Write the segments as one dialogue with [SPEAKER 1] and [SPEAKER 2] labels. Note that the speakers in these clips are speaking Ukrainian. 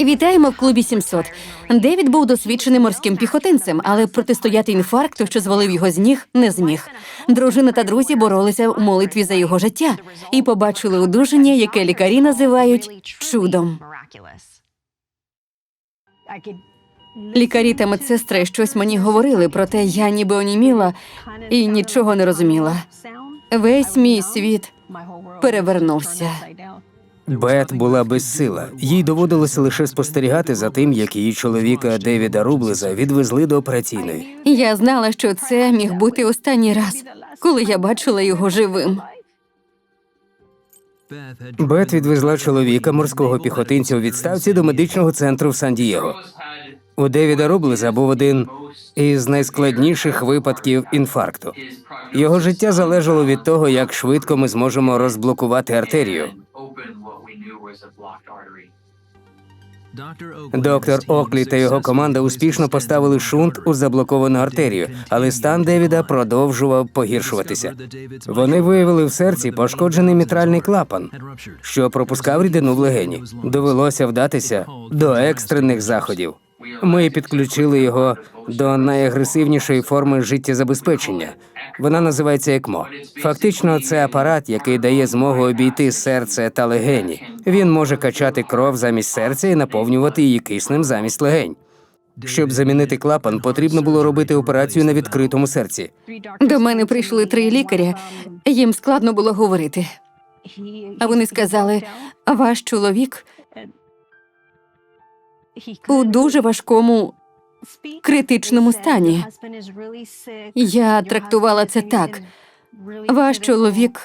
[SPEAKER 1] Вітаємо в клубі 700. Девід був досвідченим морським піхотинцем, але протистояти інфаркту, що звалив його з ніг, не зміг. Дружина та друзі боролися у молитві за його життя і побачили одужання, яке лікарі називають чудом. Лікарі та медсестри щось мені говорили, проте я ніби оніміла і нічого не розуміла. Весь мій світ перевернувся.
[SPEAKER 2] Бет була безсила. Їй доводилося лише спостерігати за тим, як її чоловіка Девіда Рублеза відвезли до операційної.
[SPEAKER 1] Я знала, що це міг бути останній раз, коли я бачила його живим.
[SPEAKER 2] Бет відвезла чоловіка морського піхотинця у відставці до медичного центру в Сан-Дієго. У Девіда Рублеза був один із найскладніших випадків інфаркту. Його життя залежало від того, як швидко ми зможемо розблокувати артерію. Доктор Оклі та його команда успішно поставили шунт у заблоковану артерію, але стан Девіда продовжував погіршуватися. Вони виявили в серці пошкоджений мітральний клапан, що пропускав рідину в легені. Довелося вдатися до екстрених заходів. Ми підключили його до найагресивнішої форми життєзабезпечення. Вона називається ЕКМО. Фактично, це апарат, який дає змогу обійти серце та легені. Він може качати кров замість серця і наповнювати її киснем замість легень. Щоб замінити клапан, потрібно було робити операцію на відкритому серці.
[SPEAKER 1] До мене прийшли три лікаря. Їм складно було говорити. А вони сказали: ваш чоловік у дуже важкому критичному стані. Я трактувала це так. Ваш чоловік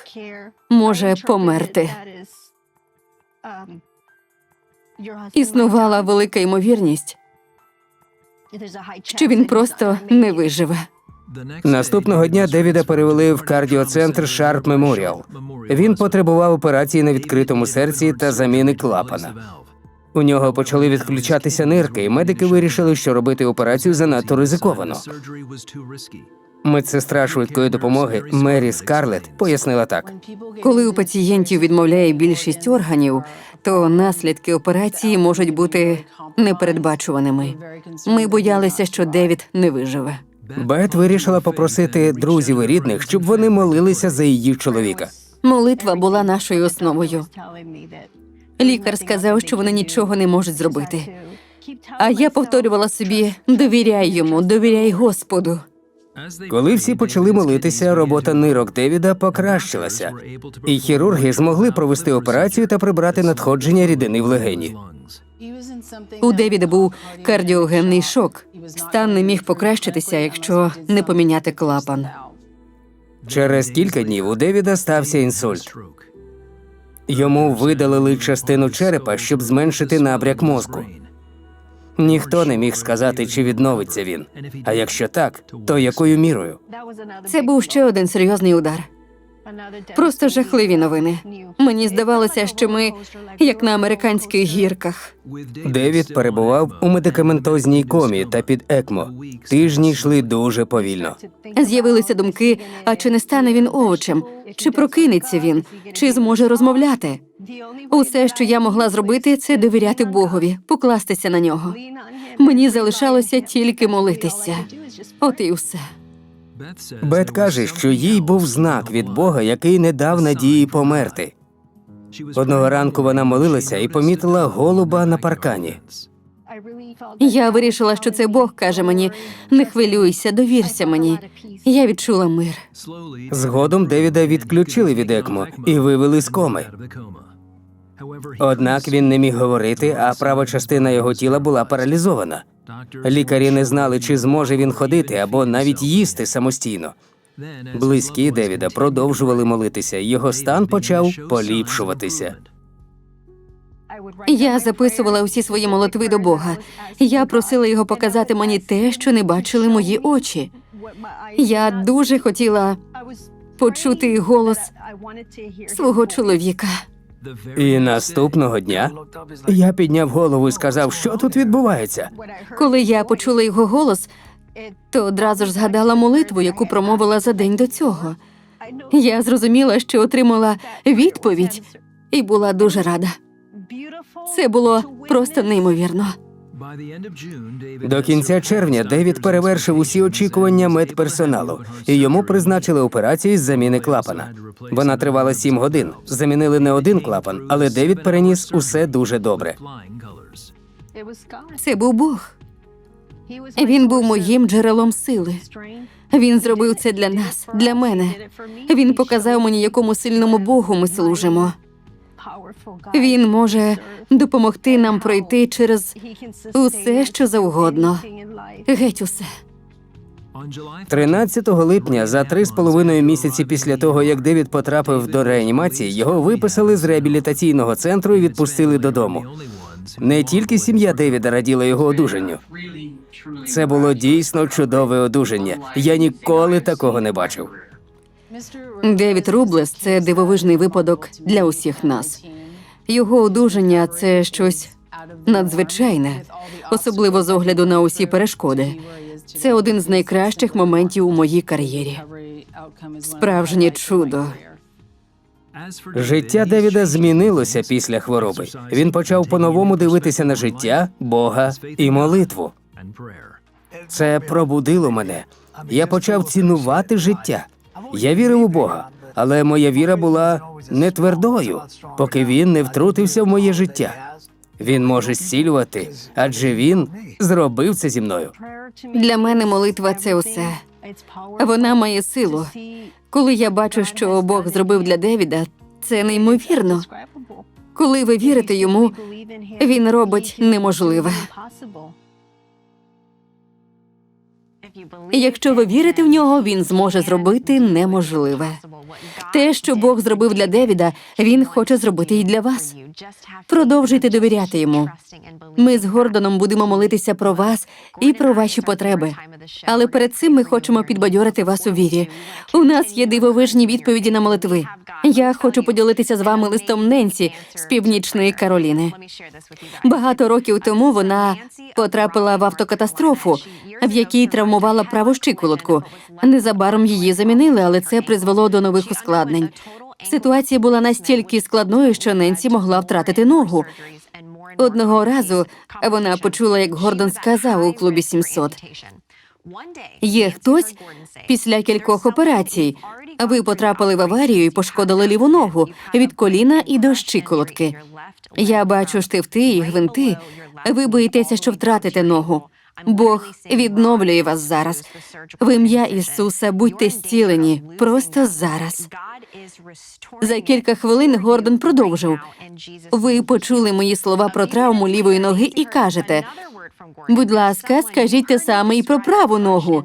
[SPEAKER 1] може померти. Існувала велика ймовірність, що він просто не виживе.
[SPEAKER 2] Наступного дня Девіда перевели в кардіоцентр Sharp Memorial. Він потребував операції на відкритому серці та заміни клапана. У нього почали відключатися нирки, і медики вирішили, що робити операцію занадто ризиковано. Медсестра швидкої допомоги Мері Скарлетт пояснила так:
[SPEAKER 1] Коли у пацієнтів відмовляє більшість органів, то наслідки операції можуть бути непередбачуваними. Ми боялися, що Девід не виживе.
[SPEAKER 2] Бет вирішила попросити друзів і рідних, щоб вони молилися за її чоловіка.
[SPEAKER 1] Молитва була нашою основою. Лікар сказав, що вони нічого не можуть зробити. А я повторювала собі: довіряй йому, довіряй Господу.
[SPEAKER 2] Коли всі почали молитися, робота нирок Девіда покращилася, і хірурги змогли провести операцію та прибрати надходження рідини в легені.
[SPEAKER 1] У Девіда був кардіогенний шок. Стан не міг покращитися, якщо не поміняти клапан.
[SPEAKER 2] Через кілька днів у Девіда стався інсульт. Йому видалили частину черепа, щоб зменшити набряк мозку. Ніхто не міг сказати, чи відновиться він. А якщо так, то якою мірою?
[SPEAKER 1] Це був ще один серйозний удар. Просто жахливі новини. Мені здавалося, що ми як на американських гірках.
[SPEAKER 2] Девід перебував у медикаментозній комі та під ЕКМО. Тижні йшли дуже повільно.
[SPEAKER 1] З'явилися думки: а чи не стане він овочем? Чи прокинеться він? Чи зможе розмовляти? Усе, що я могла зробити, це довіряти Богові, покластися на нього. Мені залишалося тільки молитися. От і все.
[SPEAKER 2] Бет каже, що їй був знак від Бога, який не дав надії померти. Одного ранку вона молилася і помітила голуба на паркані.
[SPEAKER 1] Я вирішила, що це Бог каже мені: не хвилюйся, довірся мені. Я відчула мир.
[SPEAKER 2] Згодом Девіда відключили від ЕКМО і вивели з коми. Однак він не міг говорити, а права частина його тіла була паралізована. Лікарі не знали, чи зможе він ходити або навіть їсти самостійно. Близькі Девіда продовжували молитися, його стан почав поліпшуватися.
[SPEAKER 1] Я записувала усі свої молитви до Бога. Я просила його показати мені те, що не бачили мої очі. Я дуже хотіла почути голос свого чоловіка.
[SPEAKER 2] І наступного дня я підняв голову і сказав, що тут відбувається.
[SPEAKER 1] Коли я почула його голос, то одразу ж згадала молитву, яку промовила за день до цього. Я зрозуміла, що отримала відповідь і була дуже рада. Це було просто неймовірно.
[SPEAKER 2] До кінця червня Девід перевершив усі очікування медперсоналу, і йому призначили операцію з заміни клапана. Вона тривала сім годин. Замінили не один клапан, але Девід переніс усе дуже добре.
[SPEAKER 1] Це був Бог. Він був моїм джерелом сили. Він зробив це для нас, для мене. Він показав мені, якому сильному Богу ми служимо. Він може допомогти нам пройти через усе, що завгодно. Геть усе.
[SPEAKER 2] 13 липня, за три з половиною місяці після того, як Девід потрапив до реанімації, його виписали з реабілітаційного центру і відпустили додому. Не тільки сім'я Девіда раділа його одужанню. Це було дійсно чудове одужання. Я ніколи такого не бачив.
[SPEAKER 1] Девід Рублес це дивовижний випадок для усіх нас. Його одужання це щось надзвичайне, особливо з огляду на усі перешкоди. Це один з найкращих моментів у моїй кар'єрі. Справжнє чудо.
[SPEAKER 2] Життя Девіда змінилося після хвороби. Він почав по-новому дивитися на життя, Бога і молитву. Це пробудило мене. Я почав цінувати життя. Я вірив у Бога, але моя віра була не твердою, поки він не втрутився в моє життя. Він може зцілювати, адже він зробив це зі мною.
[SPEAKER 1] Для мене молитва це усе. Вона має силу. Коли я бачу, що Бог зробив для Девіда, це неймовірно. Коли ви вірите йому, він робить неможливе. Якщо ви вірите в нього, він зможе зробити неможливе. Те, що Бог зробив для Девіда, він хоче зробити і для вас. Продовжуйте довіряти йому. Ми з Гордоном будемо молитися про вас і про ваші потреби. Але перед цим ми хочемо підбадьорити вас у вірі. У нас є дивовижні відповіді на молитви. Я хочу поділитися з вами листом Ненсі з північної Кароліни. Багато років тому вона потрапила в автокатастрофу, в якій травмувала праву щиколотку. Незабаром її замінили, але це призвело до нових ускладнень. Ситуація була настільки складною, що Ненсі могла втратити ногу. Одного разу вона почула, як Гордон сказав у клубі 700. Є хтось після кількох операцій. Ви потрапили в аварію і пошкодили ліву ногу від коліна і до щиколотки. Я бачу штифти і гвинти. Ви боїтеся, що втратите ногу. Бог відновлює вас зараз. В ім'я Ісуса будьте зцілені просто зараз. За кілька хвилин Гордон продовжив. Ви почули мої слова про травму лівої ноги і кажете. Будь ласка, скажіть те саме і про праву ногу.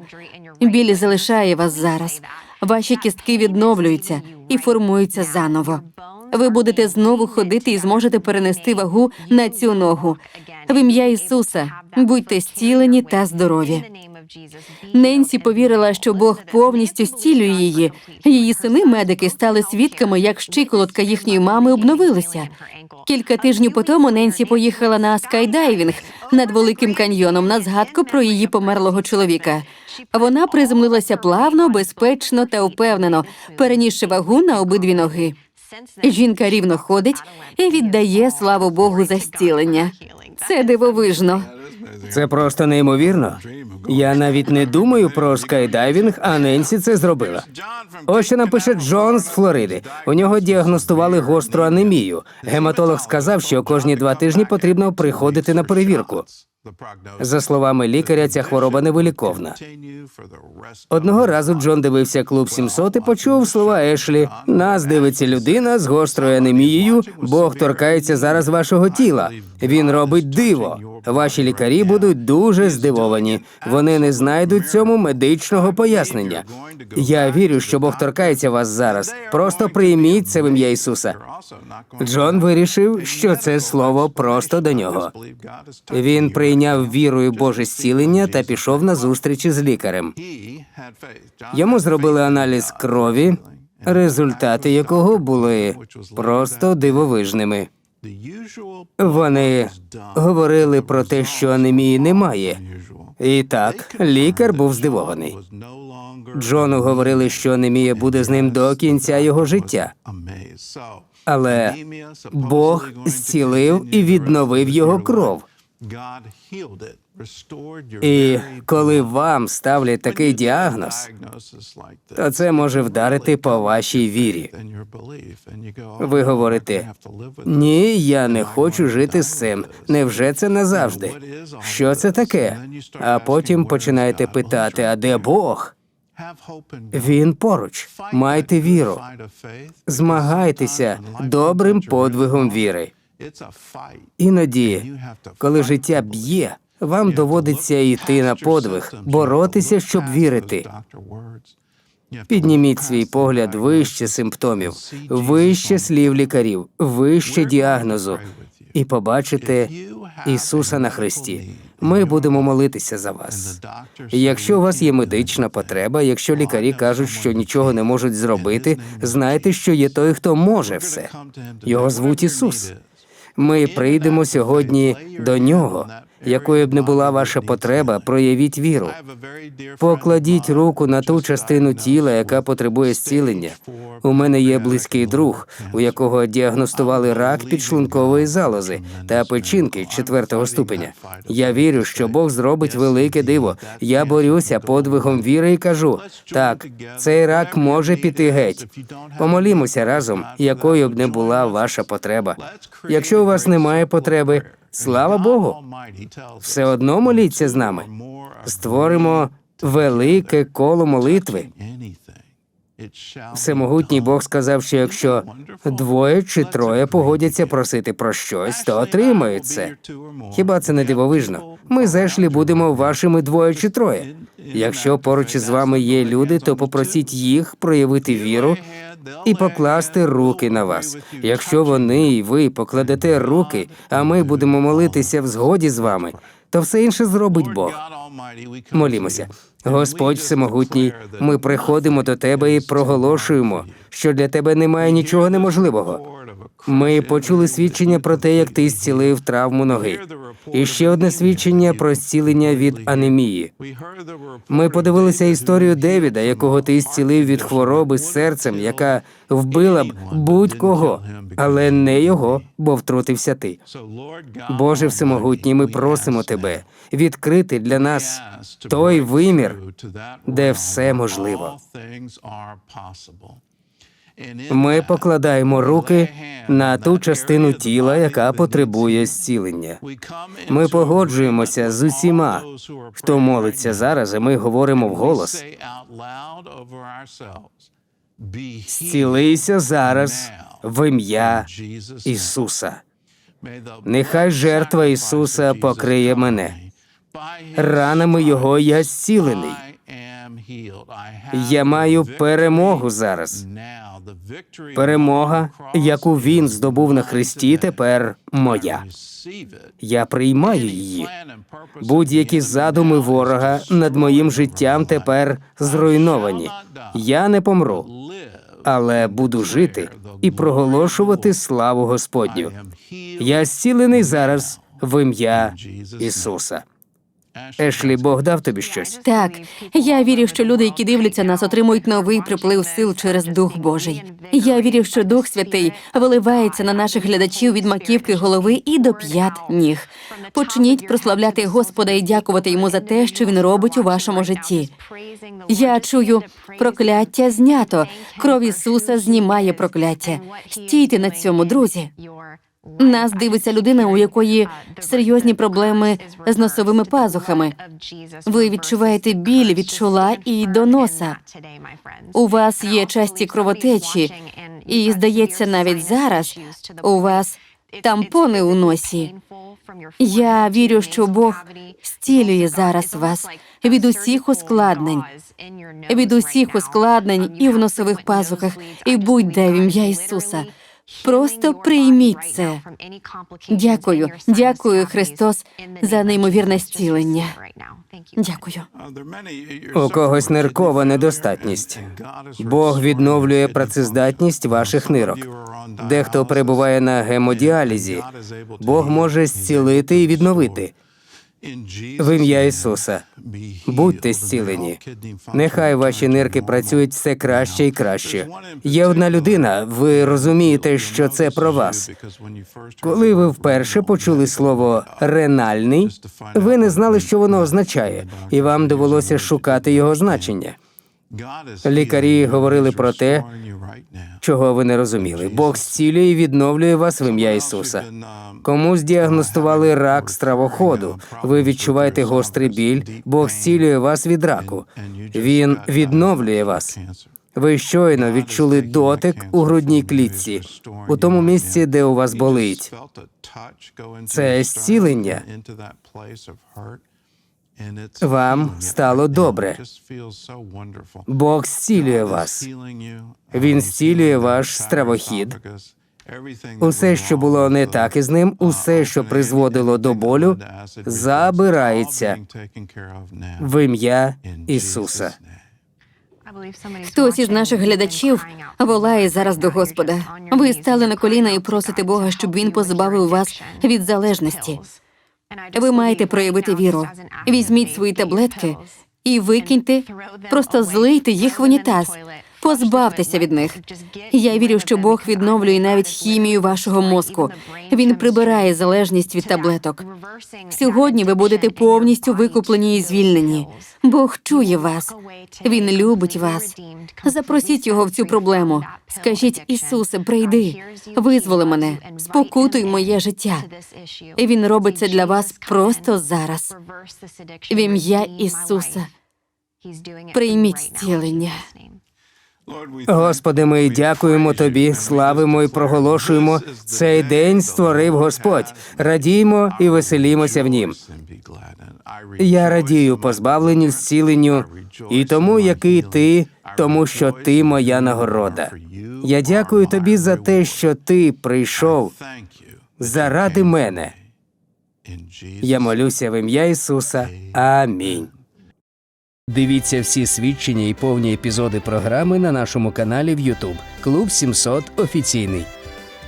[SPEAKER 1] Білі залишає вас зараз. Ваші кістки відновлюються і формуються заново. Ви будете знову ходити і зможете перенести вагу на цю ногу. В ім'я Ісуса будьте зцілені та здорові. Ненсі повірила, що Бог повністю зцілює її. Її сини медики стали свідками, як щиколотка їхньої мами обновилася. Кілька тижнів по тому Ненсі поїхала на скайдайвінг над великим каньйоном на згадку про її померлого чоловіка. Вона приземлилася плавно, безпечно та впевнено, перенісши вагу на обидві ноги. Жінка рівно ходить і віддає славу Богу за зцілення. Це дивовижно.
[SPEAKER 2] Це просто неймовірно. Я навіть не думаю про скайдайвінг, а Ненсі це зробила. Ось що напише Джон з Флориди. У нього діагностували гостру анемію. Гематолог сказав, що кожні два тижні потрібно приходити на перевірку. За словами лікаря, ця хвороба невиліковна. Одного разу Джон дивився клуб 700 і почув слова Ешлі. Нас дивиться людина з гострою анемією. Бог торкається зараз вашого тіла. Він робить диво. Ваші лікарі будуть дуже здивовані. Вони не знайдуть цьому медичного пояснення. Я вірю, що Бог торкається вас зараз. Просто прийміть це в ім'я Ісуса. Джон вирішив, що це слово просто до нього. Він прийняв вірою Боже зцілення та пішов на зустрічі з лікарем. Йому зробили аналіз крові, результати якого були просто дивовижними. Вони говорили про те, що анемії немає, І так, лікар був здивований. Джону говорили, що анемія буде з ним до кінця його життя. Але Бог зцілив і відновив його кров. І коли вам ставлять такий діагноз, то це може вдарити по вашій вірі. Ви говорите, ні, я не хочу жити з цим. Невже це назавжди? Що це таке? А потім починаєте питати: а де Бог? Він поруч. Майте віру. Змагайтеся добрим подвигом віри. Іноді, коли життя б'є, вам доводиться йти на подвиг, боротися, щоб вірити. Підніміть свій погляд вище симптомів, вище слів лікарів, вище діагнозу, і побачите Ісуса на Христі. Ми будемо молитися за вас. Якщо у вас є медична потреба, якщо лікарі кажуть, що нічого не можуть зробити, знайте, що є той, хто може все. Його звуть Ісус. Ми прийдемо сьогодні до нього. Якою б не була ваша потреба, проявіть віру. Покладіть руку на ту частину тіла, яка потребує зцілення. У мене є близький друг, у якого діагностували рак підшлункової залози та печінки четвертого ступеня. Я вірю, що Бог зробить велике диво. Я борюся подвигом віри і кажу: так, цей рак може піти геть. Помолімося разом, якою б не була ваша потреба. Якщо у вас немає потреби, слава Богу, все одно моліться з нами. Створимо велике коло молитви. Всемогутній Бог сказав, що якщо двоє чи троє погодяться просити про щось, то отримають це. Хіба це не дивовижно? Ми з будемо вашими двоє чи троє. Якщо поруч із вами є люди, то попросіть їх проявити віру і покласти руки на вас. Якщо вони і ви покладете руки, а ми будемо молитися в згоді з вами, то все інше зробить Бог. Молімося. Господь Всемогутній, ми приходимо до Тебе і проголошуємо, що для Тебе немає нічого неможливого. Ми почули свідчення про те, як ти зцілив травму ноги. І ще одне свідчення про зцілення від анемії. Ми подивилися історію Девіда, якого ти зцілив від хвороби з серцем, яка вбила б будь-кого, але не його, бо втрутився ти. Боже Всемогутній, ми просимо тебе відкрити для нас той вимір, де все можливо. Ми покладаємо руки на ту частину тіла, яка потребує зцілення. Ми погоджуємося з усіма, хто молиться зараз, і ми говоримо вголос. Зцілися зараз в ім'я Ісуса. Нехай жертва Ісуса покриє мене. Ранами Його я зцілений. Я маю перемогу зараз. Перемога, яку він здобув на Христі, тепер моя. Я приймаю її. Будь-які задуми ворога над моїм життям тепер зруйновані. Я не помру, але буду жити і проголошувати славу Господню. Я зцілений зараз в ім'я Ісуса. Ешлі, Бог дав тобі щось.
[SPEAKER 1] Так, я вірю, що люди, які дивляться нас, отримують новий приплив сил через Дух Божий. Я вірю, що Дух Святий виливається на наших глядачів від маківки голови і до п'ят ніг. Почніть прославляти Господа і дякувати йому за те, що він робить у вашому житті. Я чую прокляття знято. Кров Ісуса знімає прокляття. Стійте на цьому, друзі. Нас дивиться людина, у якої серйозні проблеми з носовими пазухами. Ви відчуваєте біль від чола і до носа. У вас є часті кровотечі, і здається, навіть зараз у вас тампони у носі. Я вірю, що Бог зцілює зараз вас від усіх ускладнень, від усіх ускладнень і в носових пазухах, і будь-де в ім'я Ісуса. Просто прийміть це. Дякую, дякую, Христос, за неймовірне зцілення. Дякую.
[SPEAKER 2] У когось ниркова недостатність. Бог відновлює працездатність ваших нирок. Дехто перебуває на гемодіалізі. Бог може зцілити і відновити. В ім'я Ісуса. Будьте зцілені. Нехай ваші нирки працюють все краще і краще. Є одна людина, ви розумієте, що це про вас. Коли ви вперше почули слово ренальний, ви не знали, що воно означає, і вам довелося шукати його значення.
[SPEAKER 3] Лікарі говорили про те,
[SPEAKER 2] Чого ви не розуміли? Бог зцілює і відновлює вас в ім'я Ісуса. Комусь діагностували рак стравоходу. Ви відчуваєте гострий біль, Бог зцілює вас від раку. Він відновлює вас. Ви щойно відчули дотик у грудній клітці, у тому місці, де у вас болить.
[SPEAKER 3] Це зцілення.
[SPEAKER 2] Вам стало добре. Бог зцілює вас. Він зцілює ваш стравохід. Усе, що було не так із ним, усе, що призводило до болю, забирається в ім'я Ісуса.
[SPEAKER 1] Хтось із наших глядачів волає зараз до Господа. Ви стали на коліна і просите Бога, щоб він позбавив вас від залежності. Ви маєте проявити віру. Візьміть свої таблетки і викиньте, просто злийте їх в унітаз. Позбавтеся від них. Я вірю, що Бог відновлює навіть хімію вашого мозку. Він прибирає залежність від таблеток. Сьогодні ви будете повністю викуплені і звільнені. Бог чує вас. Він любить вас. Запросіть його в цю проблему. Скажіть, Ісусе, прийди, визволи мене, спокутуй моє життя. І він робить це для вас просто зараз. В ім'я Ісуса. Прийміть зцілення.
[SPEAKER 2] Господи, ми дякуємо Тобі, славимо і проголошуємо. Цей день створив Господь. Радіймо і веселімося в нім. Я радію позбавленню, зціленню і тому, який ти, тому що ти моя нагорода. Я дякую тобі за те, що ти прийшов заради мене. Я молюся в ім'я Ісуса. Амінь. Дивіться всі свідчення і повні епізоди програми на нашому каналі в YouTube Клуб 700 офіційний.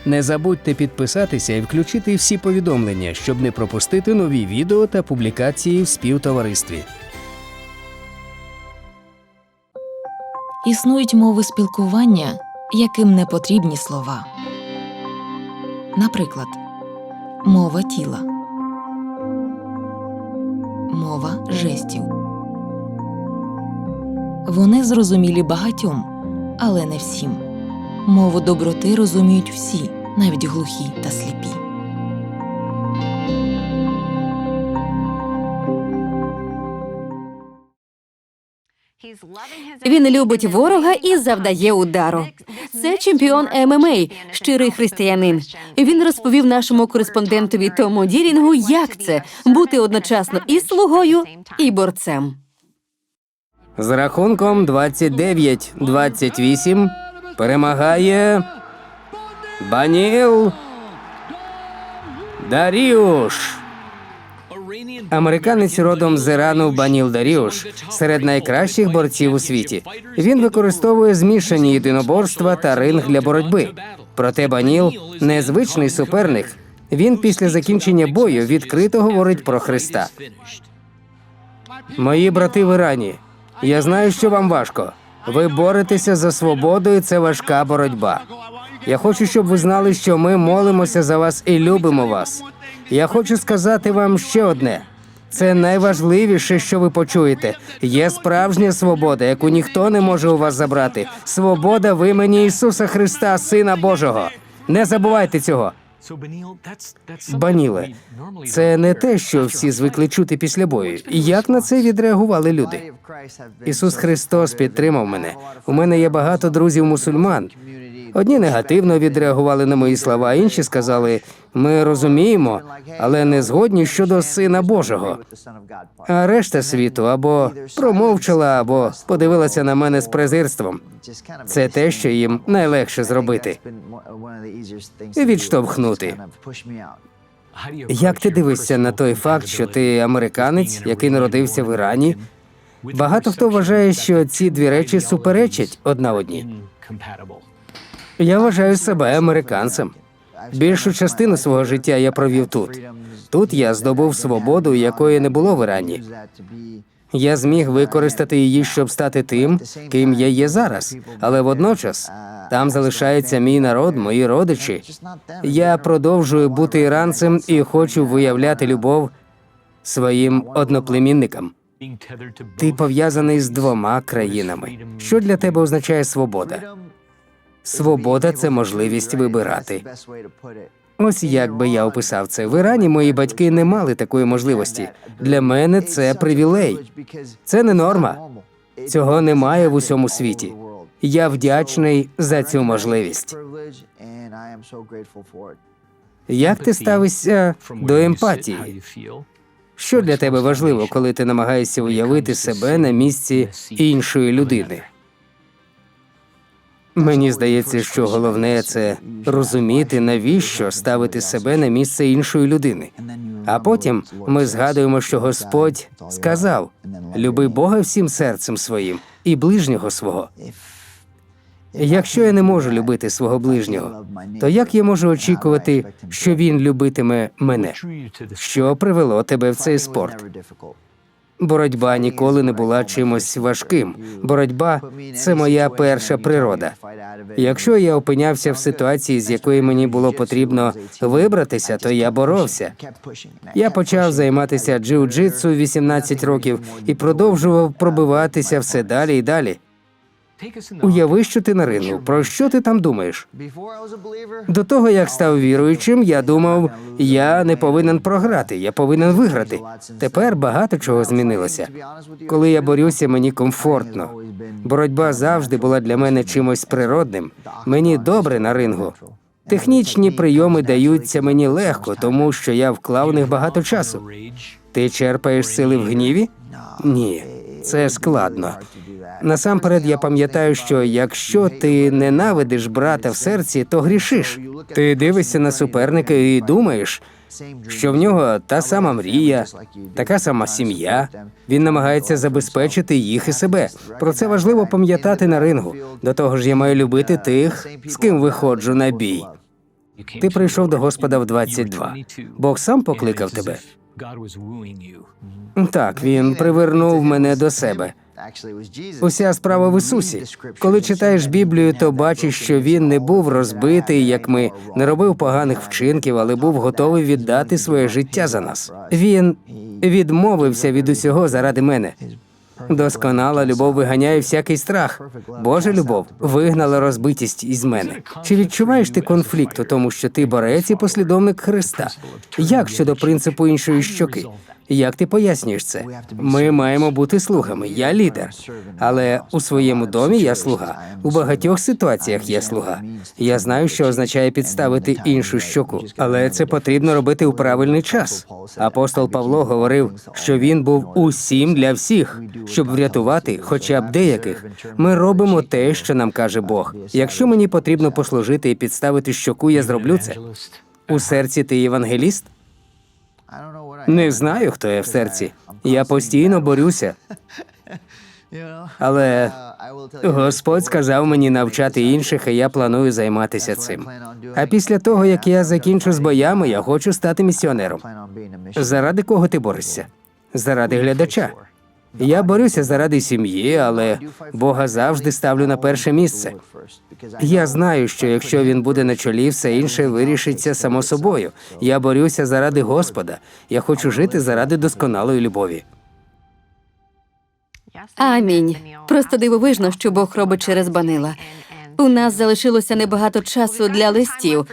[SPEAKER 2] Не забудьте підписатися і включити всі повідомлення, щоб не пропустити нові відео та публікації в співтоваристві.
[SPEAKER 4] Існують мови спілкування, яким не потрібні слова. Наприклад, мова тіла, мова жестів. Вони зрозумілі багатьом, але не всім. Мову доброти розуміють всі, навіть глухі та сліпі.
[SPEAKER 1] Він любить ворога і завдає удару. Це чемпіон ММА, щирий християнин. Він розповів нашому кореспондентові Тому Дірінгу, як це бути одночасно і слугою, і борцем.
[SPEAKER 2] З рахунком 29-28 перемагає Баніл Даріуш. Американець родом з Ірану Баніл Даріуш серед найкращих борців у світі. Він використовує змішані єдиноборства та ринг для боротьби. Проте Баніл незвичний суперник. Він після закінчення бою відкрито говорить про Христа. Мої брати в Ірані. Я знаю, що вам важко. Ви боретеся за свободу, і це важка боротьба. Я хочу, щоб ви знали, що ми молимося за вас і любимо вас. Я хочу сказати вам ще одне: це найважливіше, що ви почуєте. Є справжня свобода, яку ніхто не може у вас забрати. Свобода в імені Ісуса Христа, Сина Божого. Не забувайте цього. Баніле, це не те, що всі звикли чути після бою. Як на це відреагували люди? Ісус Христос підтримав мене. У мене є багато друзів мусульман. Одні негативно відреагували на мої слова, інші сказали: ми розуміємо, але не згодні щодо Сина Божого. А решта світу або промовчала, або подивилася на мене з презирством. Це те, що їм найлегше зробити. Відштовхнути. Як ти дивишся на той факт, що ти американець, який народився в Ірані? Багато хто вважає, що ці дві речі суперечать одна одній. Я вважаю себе американцем. Більшу частину свого життя я провів тут. Тут я здобув свободу, якої не було в Ірані. Я зміг використати її, щоб стати тим, ким я є зараз. Але водночас там залишається мій народ, мої родичі. Я продовжую бути іранцем і хочу виявляти любов своїм одноплемінникам. Ти пов'язаний з двома країнами. Що для тебе означає свобода? Свобода це можливість вибирати. Ось як би я описав це. В Ірані мої батьки не мали такої можливості. Для мене це привілей. Це не норма. Цього немає в усьому світі. Я вдячний за цю можливість. Як ти ставишся до емпатії? Що для тебе важливо, коли ти намагаєшся уявити себе на місці іншої людини? Мені здається, що головне це розуміти, навіщо ставити себе на місце іншої людини. А потім ми згадуємо, що Господь сказав: люби Бога всім серцем своїм і ближнього свого. Якщо я не можу любити свого ближнього, то як я можу очікувати, що він любитиме мене? Що привело тебе в цей спорт? Боротьба ніколи не була чимось важким. Боротьба це моя перша природа. Якщо я опинявся в ситуації, з якої мені було потрібно вибратися, то я боровся. Я почав займатися джиу-джитсу в 18 років і продовжував пробиватися все далі і далі. Уяви, що ти на рингу. Про що ти там думаєш? До того як став віруючим, я думав, я не повинен програти, я повинен виграти. Тепер багато чого змінилося. Коли я борюся, мені комфортно. Боротьба завжди була для мене чимось природним. Мені добре на рингу. Технічні прийоми даються мені легко, тому що я вклав у них багато часу. Ти черпаєш сили в гніві? Ні, це складно. Насамперед, я пам'ятаю, що якщо ти ненавидиш брата в серці, то грішиш. Ти дивишся на суперника і думаєш, що в нього та сама мрія, така сама сім'я. Він намагається забезпечити їх і себе. Про це важливо пам'ятати на рингу. До того ж, я маю любити тих, з ким виходжу на бій.
[SPEAKER 5] Ти прийшов до Господа в 22.
[SPEAKER 2] Бог сам покликав
[SPEAKER 5] тебе.
[SPEAKER 2] Так, він привернув мене до себе. Уся справа в Ісусі. Коли читаєш Біблію, то бачиш, що він не був розбитий, як ми, не робив поганих вчинків, але був готовий віддати своє життя за нас. Він відмовився від усього заради мене. Досконала любов виганяє всякий страх. Божа любов вигнала розбитість із мене. Чи відчуваєш ти конфлікт у тому, що ти борець і послідовник Христа? Як щодо принципу іншої щоки? Як ти пояснюєш це? Ми маємо бути слугами. Я лідер, але у своєму домі я слуга. У багатьох ситуаціях я слуга. Я знаю, що означає підставити іншу щоку, але це потрібно робити у правильний час. Апостол Павло говорив, що він був усім для всіх, щоб врятувати хоча б деяких. Ми робимо те, що нам каже Бог. Якщо мені потрібно послужити і підставити щоку, я зроблю це. У серці ти євангеліст? Не знаю, хто я в серці. Я постійно борюся. Але Господь сказав мені навчати інших, і я планую займатися цим. А після того, як я закінчу з боями, я хочу стати місіонером. Заради кого ти борешся? Заради глядача. Я борюся заради сім'ї, але Бога завжди ставлю на перше місце. Я знаю, що якщо він буде на чолі, все інше вирішиться само собою. Я борюся заради Господа. Я хочу жити заради досконалої любові.
[SPEAKER 1] Амінь. Просто дивовижно, що Бог робить через Банила. У нас залишилося небагато часу для листів.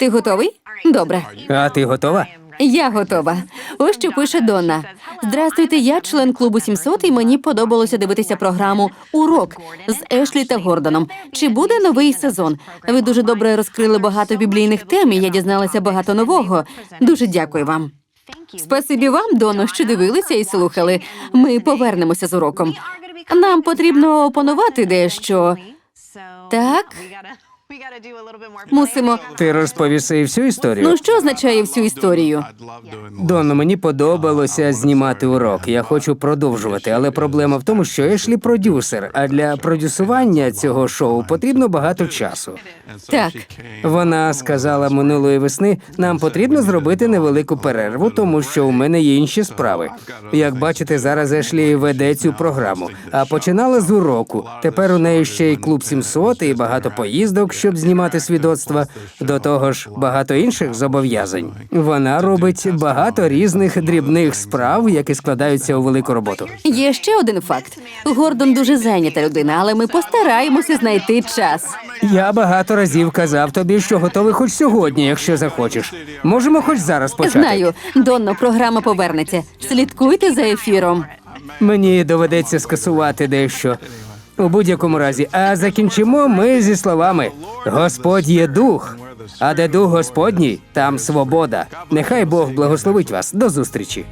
[SPEAKER 1] Ти готовий? Добре.
[SPEAKER 2] А ти готова?
[SPEAKER 1] Я готова. Ось що пише Донна. Здрастуйте, я член клубу 700, і мені подобалося дивитися програму Урок з Ешлі та Гордоном. Чи буде новий сезон? Ви дуже добре розкрили багато біблійних тем, і я дізналася багато нового. Дуже дякую вам. Спасибі вам, Доно, що дивилися і слухали. Ми повернемося з уроком. Нам потрібно опанувати дещо. Так? Мусимо.
[SPEAKER 2] Ти розповіси всю історію?
[SPEAKER 1] Ну що означає всю історію?
[SPEAKER 2] Донно, мені подобалося знімати урок. Я хочу продовжувати, але проблема в тому, що Ешлі продюсер, а для продюсування цього шоу потрібно багато часу.
[SPEAKER 1] Так.
[SPEAKER 2] Вона сказала минулої весни, нам потрібно зробити невелику перерву, тому що у мене є інші справи. Як бачите, зараз Ешлі веде цю програму, а починала з уроку. Тепер у неї ще й клуб 700 і багато поїздок, щоб знімати свідоцтва. До того ж, багато інших зобов'язань. Вона робить багато різних дрібних справ, які складаються у велику роботу.
[SPEAKER 1] Є ще один факт. Гордон дуже зайнята людина, але ми постараємося знайти час.
[SPEAKER 2] Я багато разів казав тобі, що готовий хоч сьогодні, якщо захочеш. Можемо хоч зараз почати.
[SPEAKER 1] Знаю, Донно, програма повернеться. Слідкуйте за ефіром.
[SPEAKER 2] Мені доведеться скасувати дещо. У будь-якому разі, а закінчимо ми зі словами: Господь є дух, а де дух Господній, там свобода. Нехай Бог благословить вас. До зустрічі.